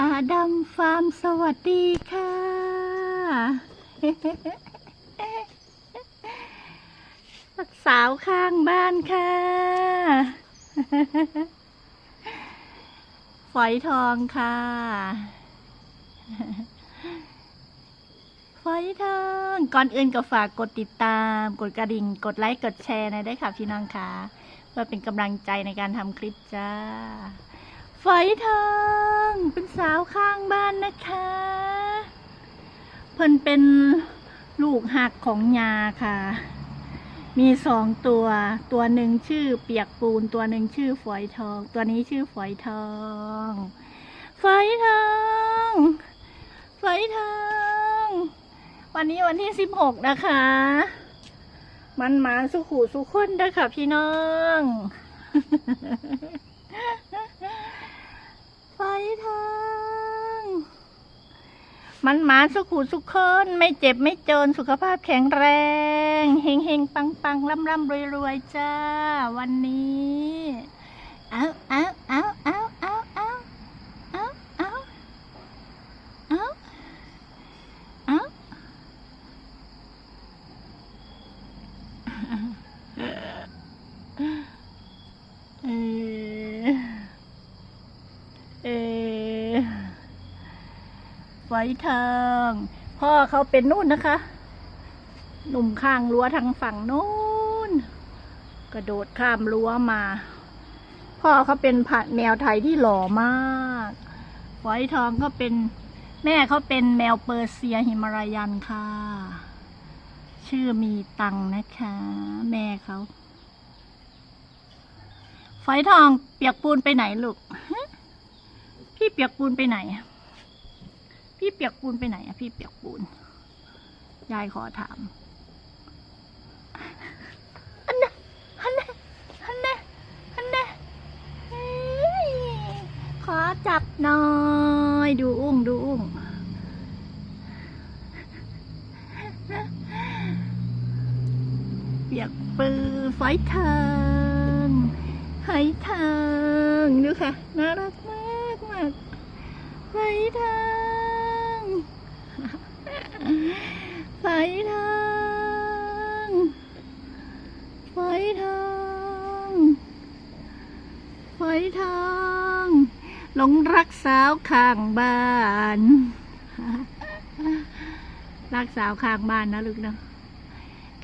อาดัมฟาร์มสวัสดีค่ะ สาวข้างบ้านค่ะ ฝอยทองค่ะ ฝอยทอง ก่อนอื่นก็ฝากกดติดตาม กดกระดิ่ง กดไลค์ กดแชร์หนะได้ค่ะพี่น้องค่ะเพื่อเป็นกำลังใจในการทำคลิปจ้า ฝอยทอง เป็นสาวข้างบ้านนะคะ เพิ่นเป็นลูกหักของยาค่ะ มีสองตัว ตัวหนึ่งชื่อเปียกปูน ตัวหนึ่งชื่อฝอยทอง ตัวนี้ชื่อฝอยทอง ฝอยทอง ฝอยทอง วันนี้วันที่สิบหกนะคะ มันมาสุขูสุขคนเด้อค่ะพี่น้อง ฝอยทอง มันหมาสุขุสุขคนไม่เจ็บไม่จนสุขภาพแข็งแรงเฮงเฮงปังปังร่ำร่ำรวยรวยจ้า วันนี้เอาเอาเอาเอาเอาเอาเอาเอาเอาเอาเออเออ ไฟทางพ่อเขาเป็นนู่นนะคะ หนุ่มข้างรั้วทางฝั่งนู้น กระโดดข้ามรั้วมา พ่อเขาเป็นผัดแมวไทยที่หล่อมากไฟทองก็เป็นแม่เขาเป็นแมวเปอร์เซียหิมารายันค่ะ ชื่อมีตังนะคะ แม่เขาไฟทองเปียกปูนไปไหนลูก พี่เปียกปูนไปไหน พี่เปียกปูนไปไหนอะพี่เปียกปูน ยายขอถามอันนะอันนะอันนะอันน่ะเฮ้ยขอจับหน่อย ดูอุ้งดูอุ้งเปียกปืนฝอยทางไหทางดูค่ะ น่ารักมากมากไฟทาง ไฟทางไฟทางไฟทางหลงรักสาวข้างบ้าน รักสาวข้างบ้านนะลูกนะ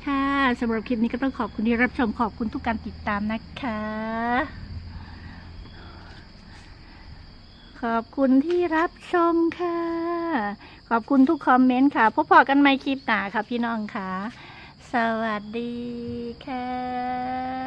ค่ะสำหรับคลิปนี้ก็ต้องขอบคุณที่รับชมขอบคุณทุกการติดตามนะคะ ขอบคุณที่รับชมค่ะ ขอบคุณทุกคอมเมนต์ค่ะ พบพอกันใหม่คลิปหน้าค่ะพี่น้องค่ะ สวัสดีค่ะ